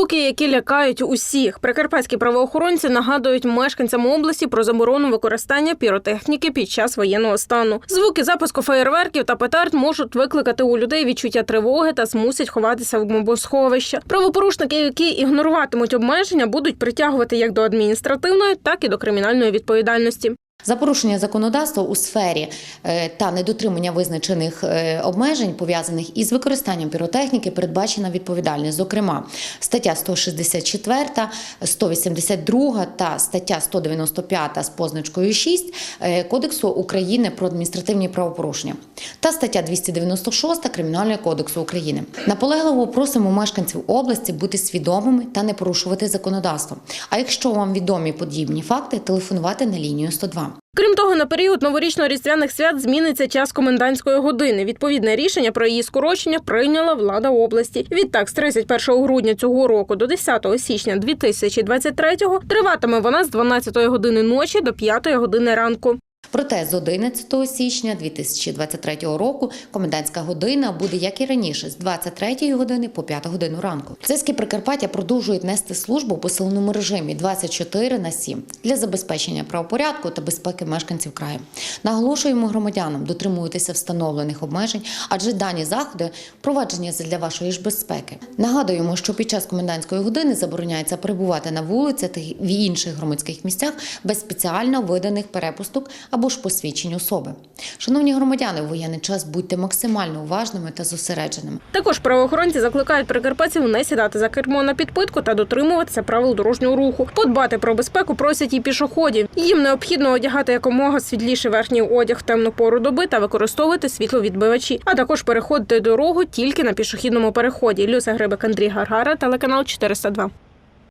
Звуки, які лякають усіх. Прикарпатські правоохоронці нагадують мешканцям області про заборону використання піротехніки під час воєнного стану. Звуки запуску феєрверків та петард можуть викликати у людей відчуття тривоги та змусять ховатися в бомбосховища. Правопорушники, які ігноруватимуть обмеження, будуть притягувати як до адміністративної, так і до кримінальної відповідальності. За порушення законодавства у сфері е, та недотримання визначених е, обмежень, пов'язаних із використанням піротехніки, передбачена відповідальність. Зокрема, стаття 164, 182 та стаття 195 з позначкою 6 е, Кодексу України про адміністративні правопорушення та стаття 296 Кримінального кодексу України. Наполегливо просимо мешканців області бути свідомими та не порушувати законодавство. А якщо вам відомі подібні факти, телефонувати на лінію 102. Крім того, на період новорічно-різдвяних свят зміниться час комендантської години. Відповідне рішення про її скорочення прийняла влада області. Відтак, з 31 грудня цього року до 10 січня 2023 триватиме вона з 12 години ночі до 5 години ранку. Проте з 11 січня 2023 року комендантська година буде як і раніше, з 23 години по 5 годину ранку. Цеські Прикарпаття продовжують нести службу в посиленому режимі 24 на 7 для забезпечення правопорядку та безпеки мешканців краю. Наголошуємо громадянам дотримуватися встановлених обмежень, адже дані заходи впроваджені для вашої ж безпеки. Нагадуємо, що під час комендантської години забороняється перебувати на вулиці та в інших громадських місцях без спеціально виданих перепусток або ж посвідчень особи. Шановні громадяни, в воєнний час будьте максимально уважними та зосередженими. Також правоохоронці закликають прикарпатців не сідати за кермо на підпитку та дотримуватися правил дорожнього руху. Подбати про безпеку просять і пішоходів. Їм необхідно одягати якомога світліший верхній одяг в темну пору доби та використовувати світловідбивачі, а також переходити дорогу тільки на пішохідному переході. Люся Грибик, Андрій Гаргара, телеканал 402.